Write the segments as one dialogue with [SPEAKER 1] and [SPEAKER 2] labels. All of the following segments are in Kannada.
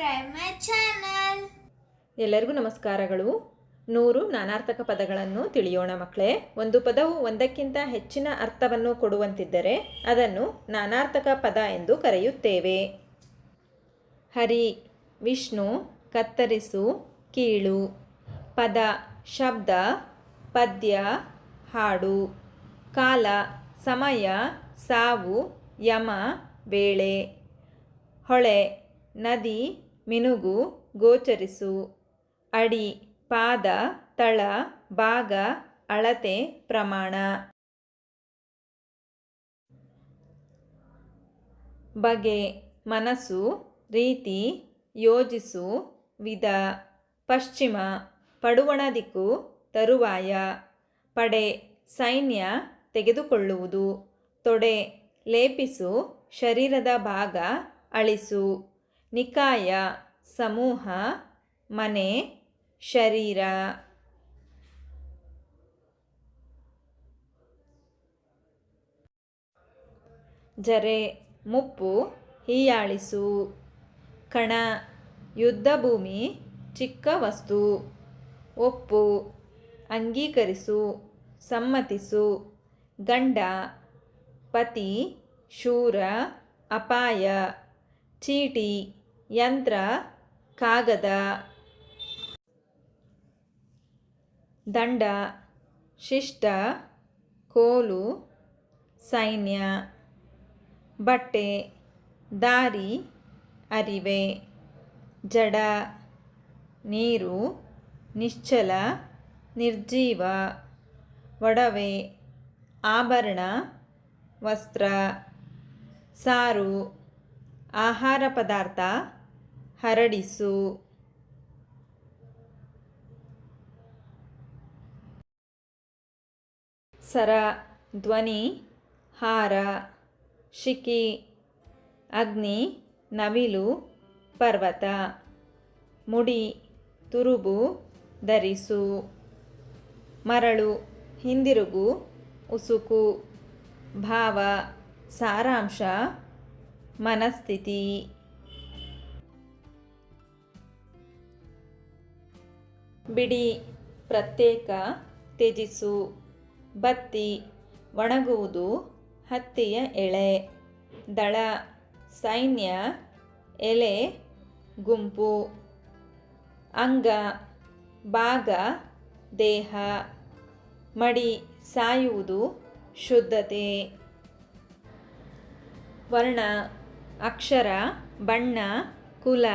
[SPEAKER 1] subscribe my channel.
[SPEAKER 2] ಎಲ್ಲರಿಗೂ ನಮಸ್ಕಾರಗಳು. ನೂರು ನಾನಾರ್ಥಕ ಪದಗಳನ್ನು ತಿಳಿಯೋಣ ಮಕ್ಕಳೇ. ಒಂದು ಪದವು ಒಂದಕ್ಕಿಂತ ಹೆಚ್ಚಿನ ಅರ್ಥವನ್ನು ಕೊಡುವಂತಿದ್ದರೆ ಅದನ್ನು ನಾನಾರ್ಥಕ ಪದ ಎಂದು ಕರೆಯುತ್ತೇವೆ. ಹರಿ, ವಿಷ್ಣು, ಕತ್ತರಿಸು, ಕೀಳು. ಪದ, ಶಬ್ದ, ಪದ್ಯ, ಹಾಡು. ಕಾಲ, ಸಮಯ, ಸಾವು, ಯಮ, ವೇಳೆ. ಹೊಳೆ, ನದಿ ಮಿನುಗು, ಗೋಚರಿಸು. ಅಡಿ, ಪಾದ, ತಳ, ಭಾಗ, ಅಳತೆ, ಪ್ರಮಾಣ. ಬಗೆ, ಮನಸ್ಸು, ರೀತಿ, ಯೋಜಿಸು, ವಿಧ. ಪಶ್ಚಿಮ, ಪಡುವಣ ದಿಕ್ಕು, ತರುವಾಯ. ಪಡೆ, ಸೈನ್ಯ, ತೆಗೆದುಕೊಳ್ಳುವುದು. ತೊಡೆ, ಲೇಪಿಸು, ಶರೀರದ ಭಾಗ, ಅಳಿಸು. ನಿಕಾಯ, ಸಮೂಹ, ಮನೆ, ಶರೀರ. ಜರೆ, ಮುಪ್ಪು, ಹೀಯಾಳಿಸು. ಕಣ ಯುದ್ಧಭೂಮಿ ಚಿಕ್ಕ ವಸ್ತು. ಒಪ್ಪು, ಅಂಗೀಕರಿಸು, ಸಮ್ಮತಿಸು. ಗಂಡ, ಪತಿ, ಶೂರ, ಅಪಾಯ. ಚೀಟಿ ಯಂತ್ರ, ಕಾಗದ, ದಂಡ, ಶಿಷ್ಟ, ಕೋಲು, ಸೈನ್ಯ, ಬಟ್ಟೆ, ದಾರಿ, ಅರಿವೆ, ಜಡ, ನೀರು, ನಿಶ್ಚಲ, ನಿರ್ಜೀವ, ಒಡವೆ, ಆಭರಣ, ವಸ್ತ್ರ, ಸಾರು, ಆಹಾರ ಪದಾರ್ಥ ಹರಡಿಸು. ಸರ, ಧ್ವನಿ, ಹಾರ ಶಿಕಿ ಅಗ್ನಿ, ನವಿಲು, ಪರ್ವತ, ಮುಡಿ, ತುರುಬು, ಧರಿಸು. ಮರಳು, ಹಿಂದಿರುಗು, ಉಸುಕು. ಭಾವ, ಸಾರಾಂಶ, ಮನಸ್ಥಿತಿ. ಬಿಡಿ, ಪ್ರತ್ಯೇಕ, ತ್ಯಜಿಸು, ಬತ್ತಿ, ಒಣಗುವುದು, ಹತ್ತಿಯ ಎಳೆ, ದಳ, ಸೈನ್ಯ, ಎಲೆ, ಗುಂಪು, ಅಂಗ, ಭಾಗ, ದೇಹ, ಮಡಿ, ಸಾಯುವುದು, ಶುದ್ಧತೆ, ವರ್ಣ, ಅಕ್ಷರ, ಬಣ್ಣ, ಕುಲ,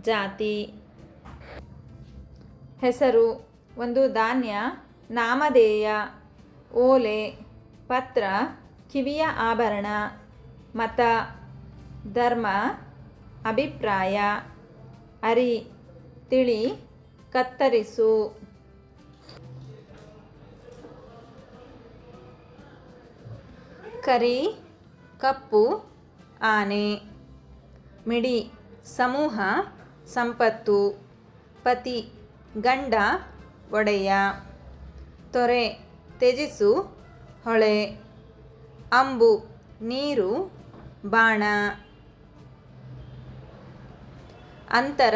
[SPEAKER 2] ಜಾತಿ. ಹೆಸರು, ಒಂದು ಧಾನ್ಯ, ನಾಮಧೇಯ, ಓಲೆ, ಪತ್ರ, ಕಿವಿಯ ಆಭರಣ, ಮತ, ಧರ್ಮ, ಅಭಿಪ್ರಾಯ, ಅರಿ, ತಿಳಿ, ಕತ್ತರಿಸು. ಕರಿ, ಕಪ್ಪು, ಆನೆ. ಮಿಡಿ, ಸಮೂಹ, ಸಂಪತ್ತು. ಪತಿ ಗಂಡ, ಒಡೆಯ, ತೊರೆ, ತ್ಯಜಿಸು, ಹೊಳೆ, ಅಂಬು, ನೀರು, ಬಾಣ, ಅಂತರ,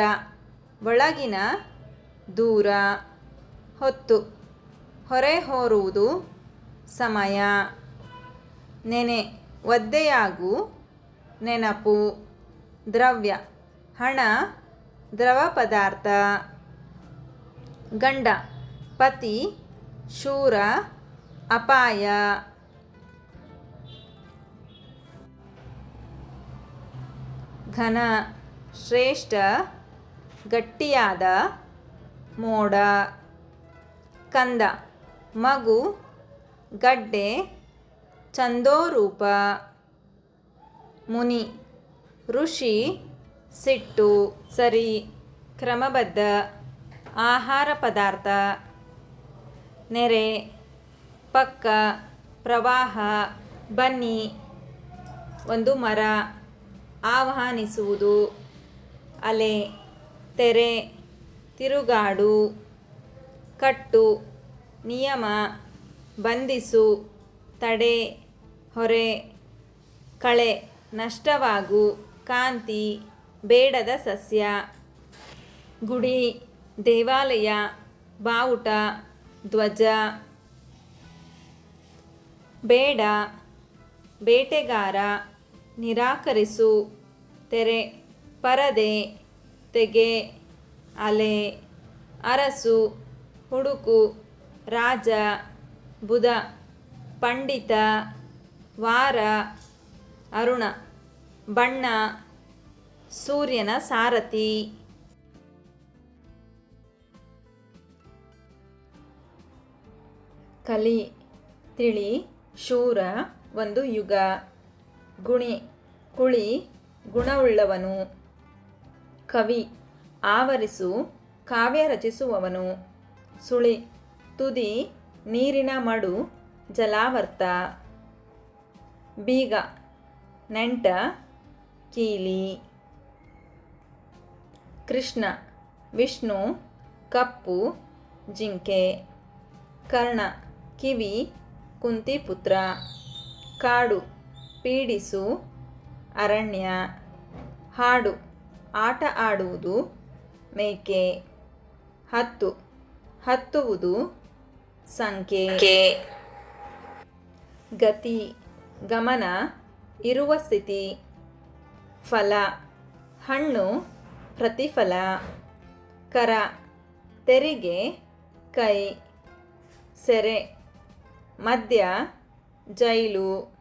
[SPEAKER 2] ಒಳಗಿನ ದೂರ, ಹೊತ್ತು, ಹೊರೆ ಹೋರುವುದು ಸಮಯ, ನೆನೆ, ಒದ್ದೆಯಾಗು, ನೆನಪು, ದ್ರವ್ಯ, ಹಣ, ದ್ರವ ಪದಾರ್ಥ. ಗಂಡ, ಪತಿ, ಶೂರ, ಅಪಾಯ. ಘನ, ಶ್ರೇಷ್ಠ, ಗಟ್ಟಿಯಾದ, ಮೋಡ. ಕಂದ, ಮಗು, ಗಡ್ಡೆ, ಚಂದೋರೂಪ. ಮುನಿ, ಋಷಿ, ಸಿಟ್ಟು, ಸರಿ, ಕ್ರಮಬದ್ಧ. ಆಹಾರ ಪದಾರ್ಥ, ನೆರೆ, ಪಕ್ಕ, ಪ್ರವಾಹ, ಬನ್ನಿ, ಒಂದು ಮರ, ಆಹ್ವಾನಿಸುವುದು, ಅಲೆ, ತೆರೆ, ತಿರುಗಾಡು, ಕಟ್ಟು, ನಿಯಮ, ಬಂಧಿಸು, ತಡೆ, ಹೊರೆ, ಕಳೆ, ನಷ್ಟವಾಗು, ಕಾಂತಿ, ಬೇಡದ ಸಸ್ಯ, ಗುಡಿ ದೇವಾಲಯ, ಬಾವುಟ, ಧ್ವಜ, ಬೇಡ, ಬೇಟೆಗಾರ, ನಿರಾಕರಿಸು, ತೆರೆ, ಪರದೆ, ತೆಗೆ, ಅಲೆ, ಅರಸು, ಹುಡುಕು, ರಾಜ, ಬುಧ, ಪಂಡಿತ, ವಾರ, ಅರುಣ, ಬಣ್ಣ, ಸೂರ್ಯನ ಸಾರಥಿ. ಕಲಿ, ತಿಳಿ, ಶೂರ, ಒಂದು ಯುಗ, ಗುಣಿ, ಕುಳಿ, ಗುಣವುಳ್ಳವನು, ಕವಿ, ಆವರಿಸು, ಕಾವ್ಯ ರಚಿಸುವವನು, ಸುಳಿ, ತುದಿ, ನೀರಿನ ಮಡು, ಜಲಾವರ್ತ, ಬೀಗ, ನೆಂಟ, ಕೀಲಿ, ಕೃಷ್ಣ, ವಿಷ್ಣು, ಕಪ್ಪು, ಜಿಂಕೆ, ಕರ್ಣ. ಕಿವಿ ಕುಂತಿಪುತ್ರ ಕಾಡು ಪೀಡಿಸು ಅರಣ್ಯ ಹಾಡು ಆಟ ಆಡುವುದು ಮೇಕೆ ಹತ್ತು ಹತ್ತುವುದು ಸಂಖ್ಯೆ ಗತಿ ಗಮನ ಇರುವ ಸ್ಥಿತಿ ಫಲ ಹಣ್ಣು ಪ್ರತಿಫಲ ಕರ ತೆರಿಗೆ ಕೈ ಸೆರೆ. ಮದ್ಯ, ಜೈಲು,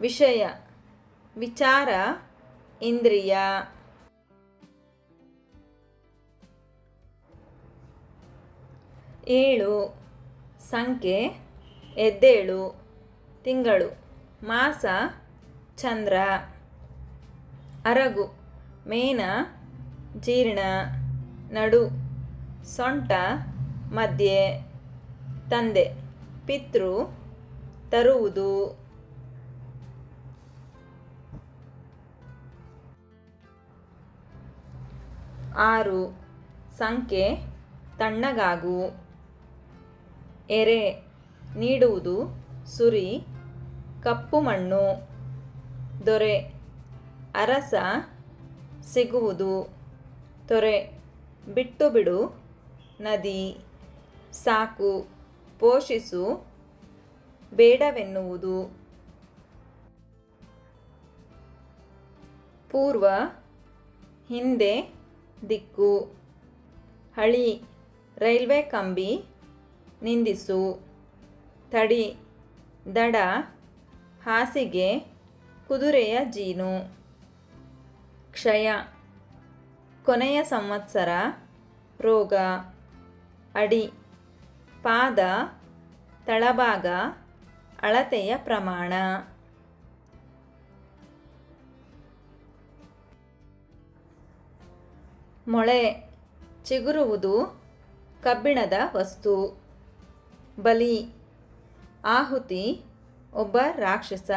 [SPEAKER 2] ವಿಷಯ, ವಿಚಾರ, ಇಂದ್ರಿಯ. ಏಳು, ಸಂಖ್ಯೆ, ಎದ್ದೇಳು, ತಿಂಗಳು, ಮಾಸ, ಚಂದ್ರ. ಅರಗು, ಮೇನ, ಜೀರ್ಣ. ನಡು, ಸೊಂಟ, ಮಧ್ಯೆ, ತಂದೆ. ಪಿತೃ ತರುವುದು. ಆರು, ಸಂಖ್ಯೆ ತಣ್ಣಗಾಗು. ಎರೆ, ನೀಡುವುದು ಸುರಿ, ಕಪ್ಪು ಮಣ್ಣು. ದೊರೆ, ಅರಸ ಸಿಗುವುದು. ತೊರೆ, ಬಿಟ್ಟು ಬಿಡು ನದಿ, ಸಾಕು. ಪೋಷಿಸು ಬೇಡವೆನ್ನುವುದು. ಪೂರ್ವ, ಹಿಂದೆ, ದಿಕ್ಕು, ಹಳಿ, ರೈಲ್ವೆ ಕಂಬಿ, ನಿಂದಿಸು. ತಡಿ, ದಡ, ಹಾಸಿಗೆ, ಕುದುರೆಯ ಜೀನು. ಕ್ಷಯ, ಕೊನೆಯ ಸಂವತ್ಸರ, ರೋಗ, ಅಡಿ. ಪಾದ, ತಳಭಾಗ, ಅಳತೆಯ ಪ್ರಮಾಣ. ಮೊಳೆ, ಚಿಗುರುವುದು ಕಬ್ಬಿಣದ ವಸ್ತು. ಬಲಿ, ಆಹುತಿ, ಒಬ್ಬ ರಾಕ್ಷಸ.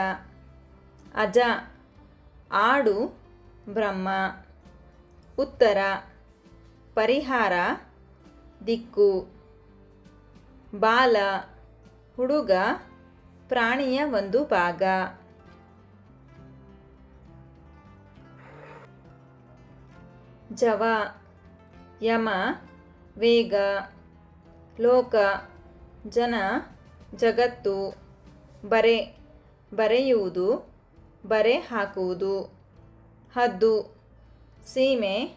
[SPEAKER 2] ಅಜ, ಆಡು, ಬ್ರಹ್ಮ. ಉತ್ತರ, ಪರಿಹಾರ, ದಿಕ್ಕು. ಬಾಲ, ಹುಡುಗ, ಪ್ರಾಣಿಯ ಒಂದು ಭಾಗ. ಜವ, ಯಮ, ವೇಗ, ಲೋಕ, ಜನ, ಜಗತ್ತು, ಬರೆ, ಬರೆಯುವುದು, ಬರೆ ಹಾಕುವುದು. ಹದ್ದು, ಸೀಮೆ,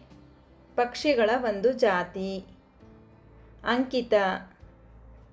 [SPEAKER 2] ಪಕ್ಷಿಗಳ ಒಂದು ಜಾತಿ. ಅಂಕಿತ